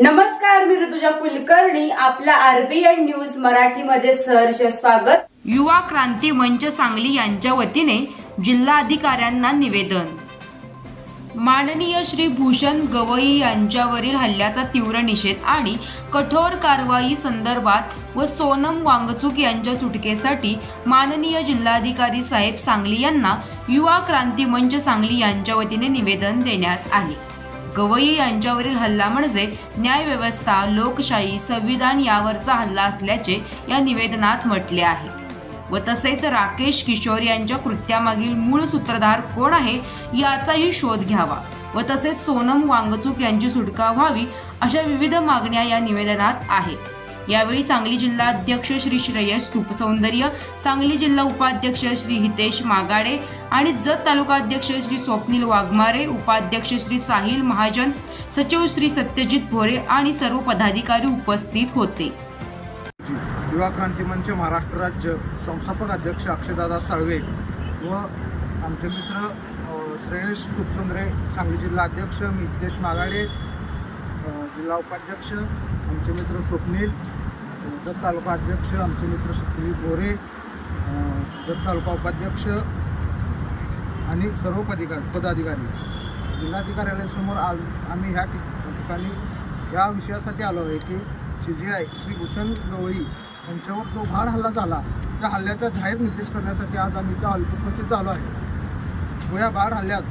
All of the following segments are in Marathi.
नमस्कार मी ऋतुजा कुलकर्णी. आपल्या आरबीएन न्यूज मराठीमध्ये सहर्ष स्वागत. युवा क्रांती मंच सांगली यांच्या वतीने जिल्हाधिकाऱ्यांना निवेदन. माननीय श्री भूषण गवई यांच्यावरील हल्ल्याचा तीव्र निषेध आणि कठोर कारवाई संदर्भात व सोनम वांगचूक यांच्या सुटकेसाठी माननीय जिल्हाधिकारी साहेब सांगली यांना युवा क्रांती मंच सांगली यांच्या वतीने निवेदन देण्यात आले. गवई यांच्यावरील हल्ला म्हणजे न्यायव्यवस्था लोकशाही संविधान यावरचा हल्ला असल्याचे या निवेदनात म्हटले आहे. व तसेच राकेश किशोर यांच्या कृत्यामागील मूळ सूत्रधार कोण आहे याचाही शोध घ्यावा. व तसेच सोनम वांगचूक यांची सुटका व्हावी अशा विविध मागण्या या निवेदनात आहेत. यावेळी सांगली जिल्हा अध्यक्ष श्री श्रेयस तुपसौंदर्य सांगली जिल्हा उपाध्यक्ष श्री हितेश मागाडे आणि जत तालुका अध्यक्ष श्री स्वप्नील वाघमारे उपाध्यक्ष श्री साहिल महाजन सचिव श्री सत्यजित भोरे आणि सर्व पदाधिकारी उपस्थित होते. युवा क्रांती मंच महाराष्ट्र राज्य संस्थापक अध्यक्ष अक्षयदादा साळवे व आमचे मित्र श्रेयश कुपसुंद्रे सांगली जिल्हा अध्यक्ष मितेश मागाडे जिल्हा उपाध्यक्ष आमचे मित्र स्वप्नील जत तालुका अध्यक्ष आमचे मित्र सत्यजित भोरे जत तालुका उपाध्यक्ष आणि सर्व पदिका पदाधिकारी जिल्हाधिकाऱ्यालयासमोर आज आम्ही ह्या ठिकाणी या विषयासाठी आलो आहे की C G I Shri Bhushan Gawali यांच्यावर जो भाड हल्ला झाला त्या हल्ल्याचा जाहीर निर्देश करण्यासाठी आज आम्ही त्या उपस्थित झालो आहे. व या भाड हल्ल्यात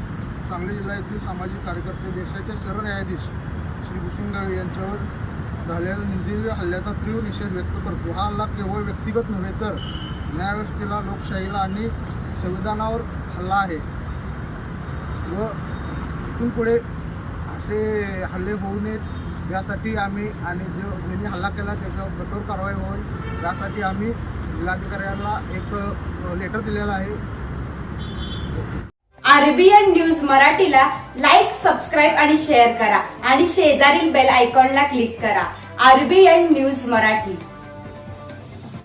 सांगली जिल्ह्यातील सामाजिक कार्यकर्ते देशाचे सरन्यायाधीश श्री भूषण गवळी यांच्यावर झालेल्या निंदनीय हल्ल्याचा तीव्र निषेध व्यक्त करतो. हा हल्ला केवळ व्यक्तिगत नव्हे तर न्यायव्यवस्थेला लोकशाहीला आणि संविधानावर हल्ला आहे. व इथून पुढे असे हल्ले होऊ नयेत. यासाठी आम्ही आणि जो ज्यांनी हल्ला केला त्याच्यावर कठोर कारवाई होईल. यासाठी आम्ही जिल्हाधिकाऱ्यांना एक लेटर दिलेलं आहे. आरबीएन न्यूज मराठीला लाईक सबस्क्राईब आणि शेअर करा. आणि शेजारील बेल आयकॉनला क्लिक करा. RBN news Marathi.